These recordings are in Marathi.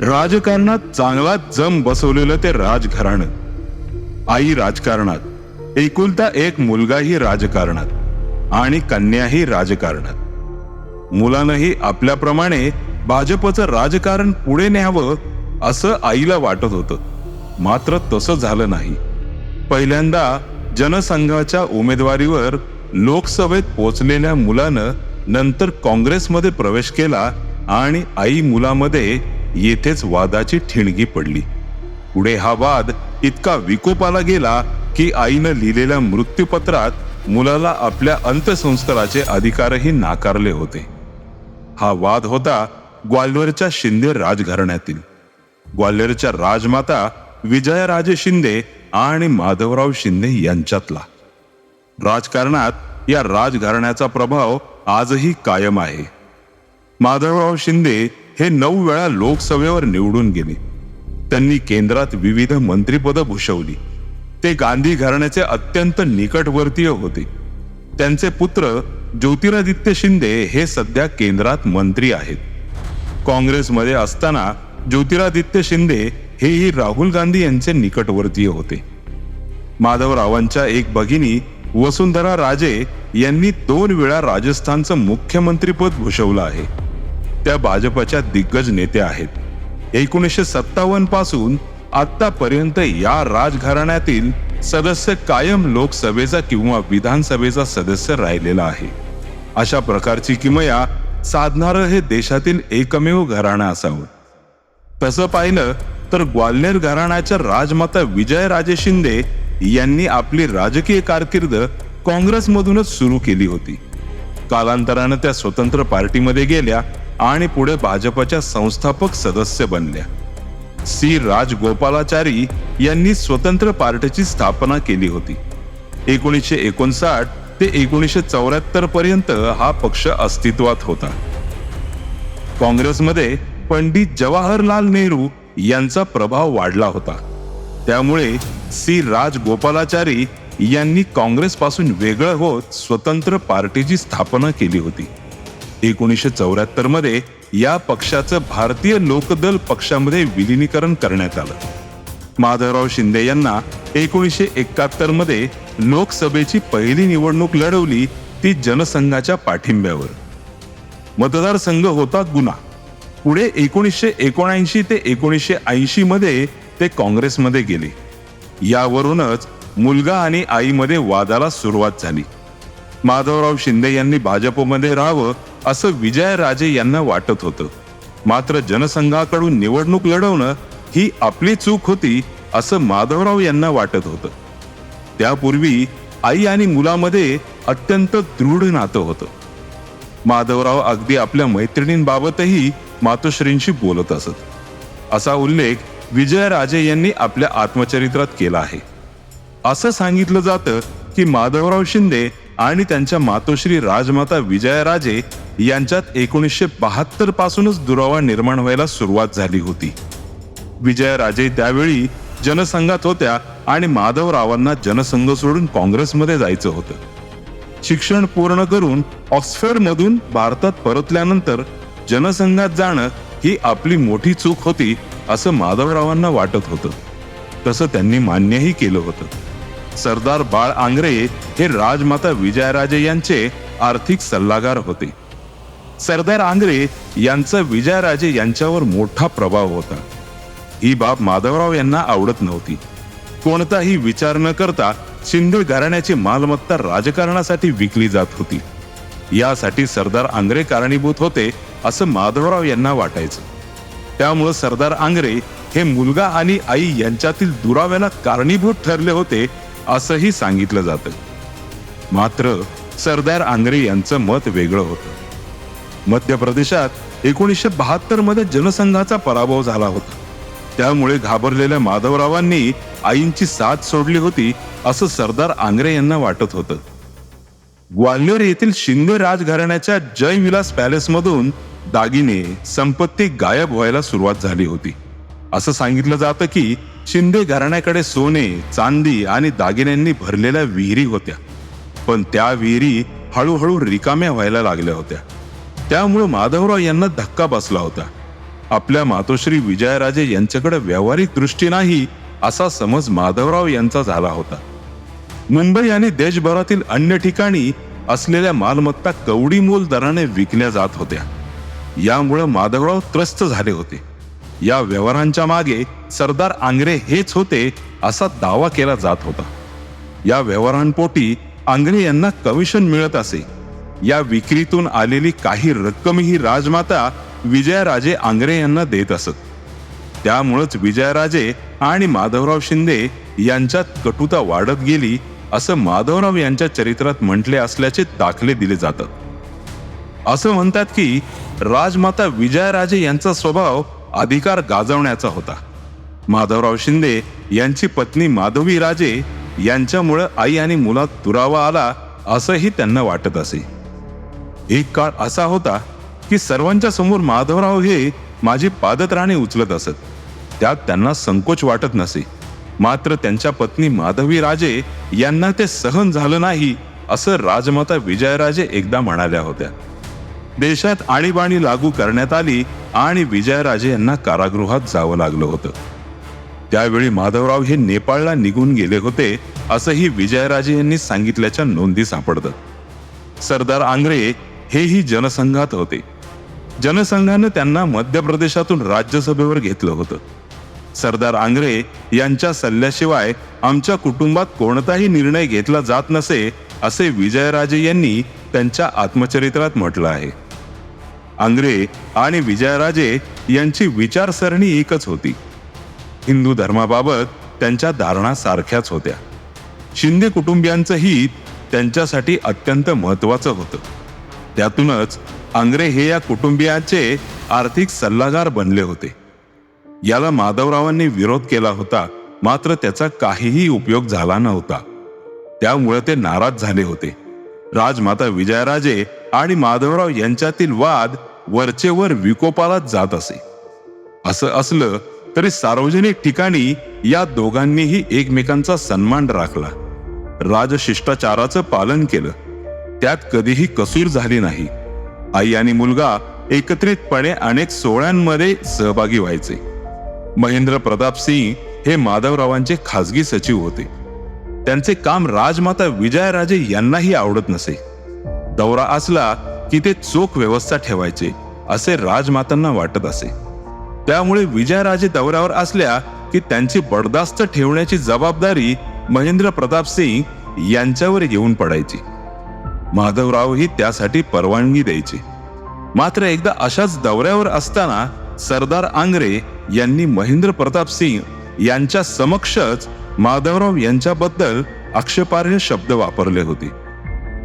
राजकारणात चांगला जम बसवलेलं ते राजघराणं. आई राजकारणात एकुलता एक मुलगाही राजकारणात आणि कन्याही राजकारणात. मुलानंही आपल्याप्रमाणे भाजपचं राजकारण पुढे न्यावं असं आईला वाटत होतं. मात्र तसं झालं नाही. पहिल्यांदा जनसंघाच्या उमेदवारीवर लोकसभेत पोचलेल्या मुलानं नंतर काँग्रेसमध्ये प्रवेश केला आणि आई मुलामध्ये येथेच वादाची ठिणगी पडली. पुढे हा वाद इतका विकोपाला गेला की आईनं लिहिलेल्या मृत्यूपत्रात मुलाला आपल्या अंत्यसंस्काराचे अधिकारही नाकारले होते. हा वाद होता ग्वाल्हेरच्या शिंदे राजघराण्यातील. ग्वाल्हेरच्या राजमाता विजयराजे शिंदे आणि माधवराव शिंदे यांच्यातला. राजकारणात या राजघराण्याचा प्रभाव आजही कायम आहे. माधवराव शिंदे हे नऊ वेळा लोकसभेवर निवडून गेले. त्यांनी केंद्रात विविध मंत्रिपद भूषवली. ते गांधी घराण्याचे अत्यंत निकटवर्तीय होते. त्यांचे पुत्र ज्योतिरादित्य शिंदे हे सध्या केंद्रात मंत्री आहेत. काँग्रेसमध्ये असताना ज्योतिरादित्य शिंदे हेही राहुल गांधी यांचे निकटवर्तीय होते. माधवरावांच्या एक भगिनी वसुंधरा राजे यांनी दोन वेळा राजस्थानचं मुख्यमंत्रीपद भूषवलं आहे. त्या भाजपच्या दिग्गज नेत्या आहेत. एकोणीसशे सत्तावन्नपासून आतापर्यंत या राजघराण्यातील सदस्य कायम लोकसभेचा किंवा विधानसभेचा सदस्य राहिलेला आहे. अशा प्रकारची किमया साधणारं हे देशातील एकमेव घराणं असावं. तसं पाहिलं तर ग्वाल्हेर घराण्याच्या राजमाता विजयराजे शिंदे यांनी आपली राजकीय कारकीर्द काँग्रेसमधूनच सुरू केली होती. कालांतरानं त्या स्वतंत्र पार्टीमध्ये गेल्या. आणि पुढे भाजपच्या संस्थापक सदस्य बनल्या. सी. राजगोपालाचारी यांनी स्वतंत्र पार्टीची स्थापना केली होती. एकोणीसशे एकोणसाठ ते एकोणीसशे चौऱ्याहत्तर पर्यंत हा पक्ष अस्तित्वात होता. काँग्रेसमध्ये पंडित जवाहरलाल नेहरू यांचा प्रभाव वाढला होता. त्यामुळे सी. राजगोपालाचारी यांनी काँग्रेसपासून वेगळं होत स्वतंत्र पार्टीची स्थापना केली होती. एकोणीसशे चौऱ्याहत्तरमध्ये या पक्षाचं भारतीय लोकदल पक्षामध्ये विलीनीकरण करण्यात आलं. माधवराव शिंदे यांना एकोणीसशे एकाहत्तरमध्ये लोकसभेची पहिली निवडणूक लढवली ती जनसंघाच्या पाठिंब्यावर. मतदारसंघ होता गुन्हा. पुढे एकोणीसशे एकोणऐंशी ते एकोणीसशे ऐंशी मध्ये ते काँग्रेसमध्ये गेले. यावरूनच मुलगा आणि आईमध्ये वादाला सुरुवात झाली. माधवराव शिंदे यांनी भाजपमध्ये राहावं असं विजयराजे यांना वाटत होतं. मात्र जनसंघाकडून निवडणूक लढवणं ही आपली चूक होती असं माधवराव यांना वाटत होतं. त्यापूर्वी आई आणि मुलामध्ये अत्यंत दृढ नातं होतं. माधवराव अगदी आपल्या मैत्रिणींबाबतही मातोश्रींशी बोलत असत. असा उल्लेख विजयराजे यांनी आपल्या आत्मचरित्रात केला आहे. असं सांगितलं जातं की माधवराव शिंदे आणि त्यांच्या मातोश्री राजमाता विजयराजे यांच्यात एकोणीसशे बहात्तर पासूनच दुरावा निर्माण व्हायला सुरुवात झाली होती. विजयराजे त्यावेळी जनसंघात होत्या आणि माधवरावांना जनसंघ सोडून काँग्रेसमध्ये जायचं होतं. शिक्षण पूर्ण करून ऑक्सफर्डमधून भारतात परतल्यानंतर जनसंघात जाणं ही आपली मोठी चूक होती असं माधवरावांना वाटत होतं. तसं त्यांनी मान्यही केलं होतं. सरदार बाळ आंग्रे हे राजमाता विजयराजे यांचे आर्थिक सल्लागार होते. सरदार आंग्रे यांचा विजयराजे यांच्यावर मोठा प्रभाव होता. ही बाब माधवराव यांना आवडत नव्हती. कोणताही विचार न करता शिंदे घराण्याची मालमत्ता राजकारणासाठी विकली जात होती. यासाठी सरदार आंग्रे कारणीभूत होते असं माधवराव यांना वाटायचं. त्यामुळं सरदार आंग्रे हे मुलगा आणि आई यांच्यातील दुराव्याला कारणीभूत ठरले होते असंही सांगितलं जातं. मात्र सरदार आंग्रे यांचं मत वेगळं होतं. मध्य प्रदेशात एकोणीसशे बहात्तरमध्ये जनसंघाचा पराभव झाला होता. त्यामुळे घाबरलेल्या माधवरावांनी आईंची साथ सोडली होती असं सरदार आंग्रे यांना वाटत होतं. ग्वाल्हेर येथील शिंदे राजघराण्याच्या जयविलास विलास दागिने संपत्ती गायब व्हायला सुरुवात झाली होती. असं सांगितलं जातं की शिंदे घराण्याकडे सोने चांदी आणि दागिन्यांनी भरलेल्या विहिरी होत्या. पण त्या विहिरी हळूहळू रिकाम्या व्हायला लागल्या होत्या. त्यामुळे माधवराव यांना धक्का बसला होता. आपल्या मातोश्री विजयराजे यांच्याकडे व्यावहारिक दृष्टी नाही असा समज माधवराव यांचा झाला होता. मुंबई आणि देशभरातील अन्य ठिकाणी असलेल्या मालमत्ता कवडी मोल दराने विकल्या जात होत्या. यामुळे माधवराव त्रस्त झाले होते. या व्यवहारांच्या मागे सरदार आंग्रे हेच होते असा दावा केला जात होता. या व्यवहारांपोटी आंग्रे यांना कमिशन मिळत असे. या विक्रीतून आलेली काही रक्कमही राजमाता विजयराजे आंग्रे यांना देत असत. त्यामुळंच विजयराजे आणि माधवराव शिंदे यांच्यात कटुता वाढत गेली असं माधवराव यांच्या चरित्रात म्हटले असल्याचे दाखले दिले जातात. असं म्हणतात की राजमाता विजयराजे यांचा स्वभाव अधिकार गाजवण्याचा होता. माधवराव शिंदे यांची पत्नी माधवी राजे यांच्यामुळं आई आणि मुलात दुरावा आला असंही त्यांना वाटत असे. एक काळ असा होता की सर्वांच्या समोर माधवराव हे माझी पादत्राणे उचलत असत. त्यात त्यांना संकोच वाटत नसे. मात्र त्यांच्या पत्नी माधवी राजे यांना ते सहन झालं नाही असं राजमाता विजयराजे एकदा म्हणाल्या होत्या. देशात आणीबाणी लागू करण्यात आली आणि विजयराजे यांना कारागृहात जावं लागलं होतं. त्यावेळी माधवराव हे नेपाळला निघून गेले होते असंही विजयराजे यांनी सांगितल्याच्या नोंदी सापडतात. सरदार आंग्रे हेही जनसंघात होते. जनसंघानं त्यांना मध्य प्रदेशातून राज्यसभेवर घेतलं होतं. सरदार आंग्रे यांच्या सल्ल्याशिवाय आमच्या कुटुंबात कोणताही निर्णय घेतला जात नसे असे विजयराजे यांनी त्यांच्या आत्मचरित्रात म्हटलं आहे. आंग्रे आणि विजयराजे यांची विचारसरणी एकच होती. हिंदू धर्माबाबत त्यांच्या धारणा सारख्याच होत्या. शिंदे कुटुंबियांचं हित त्यांच्यासाठी अत्यंत महत्वाचं होतं. त्यातूनच आंग्रे हे या कुटुंबियांचे आर्थिक सल्लागार बनले होते. याला माधवरावांनी विरोध केला होता मात्र त्याचा काहीही उपयोग झाला नव्हता. त्यामुळे ते नाराज झाले होते. राजमाता विजयराजे आणि माधवराव यांच्यातील वाद वरचेवर विकोपाला जात असे. असं असलं तरी सार्वजनिक ठिकाणी या दोघांनीही एकमेकांचा सन्मान राखला. राजशिष्टाचाराचं पालन केलं. त्यात कधीही कसूर झाली नाही. आई आणि मुलगा एकत्रितपणे अनेक सोहळ्यांमध्ये सहभागी व्हायचे. महेंद्र प्रताप सिंग हे माधवरावांचे खासगी सचिव होते. त्यांचे काम राजमाता विजयराजे यांनाही आवडत नसे. दौरा असला की ते चोख व्यवस्था ठेवायचे असे राजमातांना वाटत असे. त्यामुळे विजयराजे दौऱ्यावर असल्या की त्यांची बडदास्त ठेवण्याची जबाबदारी महेंद्र प्रताप सिंग यांच्यावर येऊन पडायची. माधवरावही त्यासाठी परवानगी द्यायचे. मात्र एकदा अशाच दौऱ्यावर असताना सरदार आंग्रे यांनी महेंद्र प्रताप सिंग यांच्या समक्षच माधवराव यांच्याबद्दल आक्षेपार्ह शब्द वापरले होते.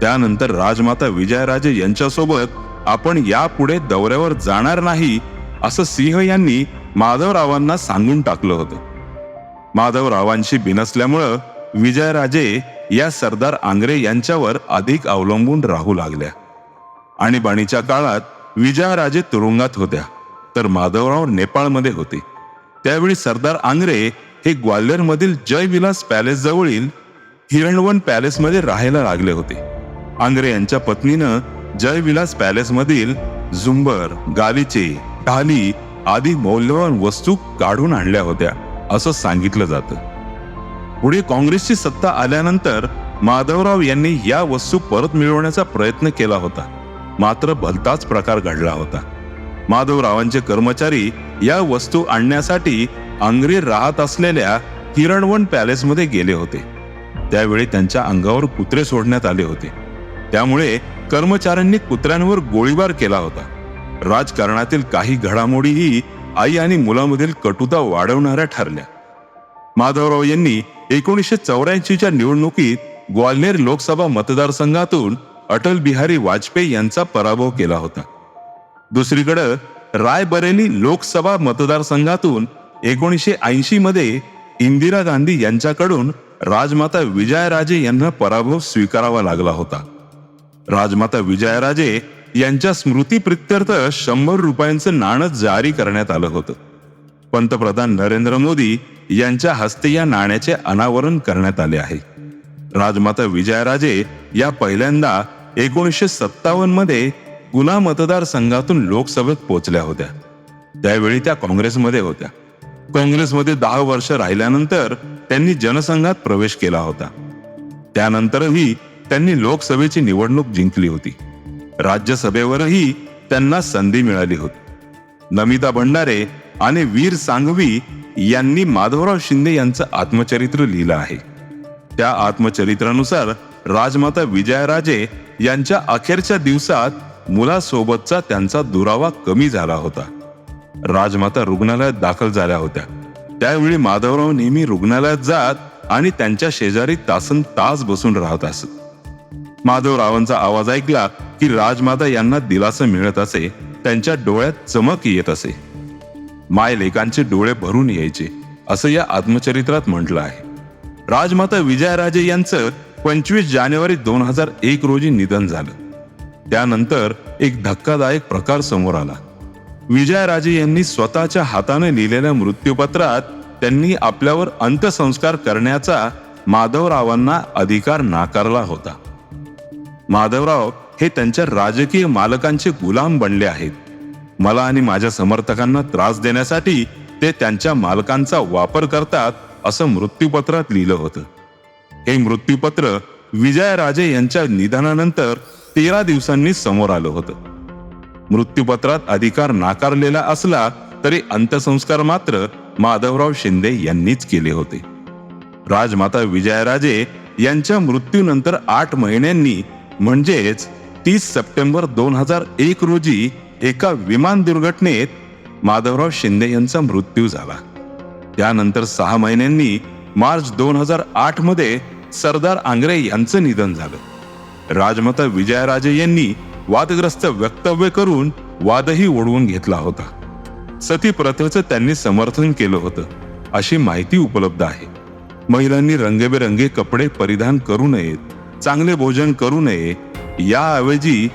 त्यानंतर राजमाता विजयराजे यांच्यासोबत आपण यापुढे दौऱ्यावर जाणार नाही असं सिंह यांनी माधवरावांना सांगून टाकलं होतं. माधवरावांशी बिनसल्यामुळं विजयराजे या सरदार आंग्रे यांच्यावर अधिक अवलंबून राहू लागल्या. आणीबाणीच्या काळात विजयराजे तुरुंगात होत्या तर माधवराव नेपाळमध्ये होते. त्यावेळी सरदार आंग्रे हे ग्वाल्हेरमधील जयविलास पॅलेस जवळील हिरणवन पॅलेसमध्ये राहायला लागले होते. आंग्रे यांच्या पत्नीनं जयविलास पॅलेसमधील झुंबर गालिचे ढाली आदी मौल्यवान वस्तू काढून आणल्या होत्या असं सांगितलं जातं. पुढे काँग्रेसची सत्ता आल्यानंतर माधवराव यांनी या वस्तू परत मिळवण्याचा प्रयत्न केला होता. मात्र भलताच प्रकार घडला होता. माधवरावांचे कर्मचारी या वस्तू आणण्यासाठी आंग्रे राहत असलेल्या किरणवन पॅलेसमध्ये गेले होते. त्यावेळी त्यांच्या अंगावर कुत्रे सोडण्यात आले होते. त्यामुळे कर्मचाऱ्यांनी कुत्र्यांवर गोळीबार केला होता. राजकारणातील काही घडामोडीही आई आणि मुलामधील कटुता वाढवणाऱ्या ठरल्या. माधवराव यांनी एकोणीसशे चौऱ्याऐंशीच्या निवडणुकीत ग्वाल्हेर लोकसभा मतदारसंघातून अटल बिहारी वाजपेयी यांचा पराभव केला होता. दुसरीकडे रायबरेली लोकसभा मतदारसंघातून एकोणीसशे ऐंशी मध्ये इंदिरा गांधी यांच्याकडून राजमाता विजयराजे यांना पराभव स्वीकारावा लागला होता. राजमाता विजयराजे यांच्या स्मृतीप्रित्यर्थ शंभर रुपयांचं नाणं जारी करण्यात आलं होतं. पंतप्रधान नरेंद्र मोदी यांच्या हस्ते या नाण्याचे अनावरण करण्यात आले आहे. राजमाता विजयराजे या पहिल्यांदा एकोणीसशे सत्तावन्नमध्ये गुना मतदारसंघातून लोकसभेत पोहोचल्या होत्या. त्यावेळी त्या काँग्रेसमध्ये होत्या. काँग्रेसमध्ये दहा वर्ष राहिल्यानंतर त्यांनी जनसंघात प्रवेश केला होता. त्यानंतरही त्यांनी लोकसभेची निवडणूक जिंकली होती. राज्यसभेवरही त्यांना संधी मिळाली होती. नमिता भंडारे आणि वीर सांघवी यांनी माधवराव शिंदे यांचं आत्मचरित्र लिहिलं आहे. त्या आत्मचरित्रानुसार राजमाता विजयराजे यांच्या अखेरच्या दिवसात मुलासोबतचा त्यांचा दुरावा कमी झाला होता. राजमाता रुग्णालयात दाखल झाल्या होत्या. त्यावेळी माधवराव नेहमी रुग्णालयात जात आणि त्यांच्या शेजारी तासन तास बसून राहत असत. माधवरावांचा आवाज ऐकला की राजमाता यांना दिलासा मिळत असे त्यांच्या डोळ्यात चमक येत असे. मायलेकांचे डोळे भरून यायचे असं या आत्मचरित्रात म्हटलं आहे. राजमाता विजयाराजे यांचं पंचवीस जानेवारी दोन हजार एक रोजी निधन झालं. त्यानंतर एक धक्कादायक प्रकार समोर आला. विजयाराजे यांनी स्वतःच्या हाताने लिहिलेल्या मृत्यूपत्रात त्यांनी आपल्यावर अंत्यसंस्कार करण्याचा माधवरावांना अधिकार नाकारला होता. माधवराव हे त्यांच्या राजकीय मालकांचे गुलाम बनले आहेत. मला आणि माझ्या समर्थकांना त्रास देण्यासाठी ते त्यांच्या मालकांचा वापर करतात असं मृत्यूपत्रात लिहिलं होतं. हे मृत्यूपत्र विजयराजे यांच्या निधनानंतर तेरा दिवसांनी समोर आलं होतं. मृत्यूपत्रात अधिकार नाकारलेला असला तरी अंत्यसंस्कार मात्र माधवराव शिंदे यांनीच केले होते. राजमाता विजयराजे यांच्या मृत्यूनंतर आठ महिन्यांनी म्हणजेच तीस सप्टेंबर दोन हजार एक रोजी एका विमान दुर्घटनेत माधवराव शिंदे यांचा मृत्यू झाला. त्यानंतर सहा महिन्यांनी मार्च दोन हजार आठमध्ये सरदार आंग्रे यांचं निधन झालं. राजमाता विजयराजे यांनी वादग्रस्त वक्तव्य करून वादही ओढवून घेतला होता. सती प्रथेचं त्यांनी समर्थन केलं होतं अशी माहिती उपलब्ध आहे. महिलांनी रंगेबेरंगी कपडे परिधान करू नयेत. चांगले भोजन करू नये याऐवजी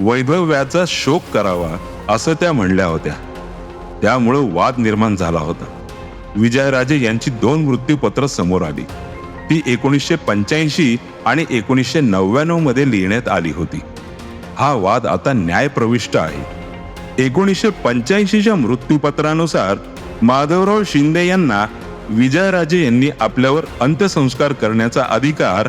वैभव्याचा शोक करावा असं त्या म्हणल्या होत्या. त्यामुळं वाद निर्माण झाला होता. विजयराजे यांची दोन मृत्यूपत्र समोर आली. ती एकोणीसशे पंच्याऐंशी आणि एकोणीसशे नव्याण्णवमध्ये लिहिण्यात आली होती. हा वाद आता न्यायप्रविष्ट आहे. एकोणीसशे पंच्याऐंशीच्या मृत्यूपत्रानुसार माधवराव शिंदे यांना विजयराजे यांनी आपल्यावर अंत्यसंस्कार करण्याचा अधिकार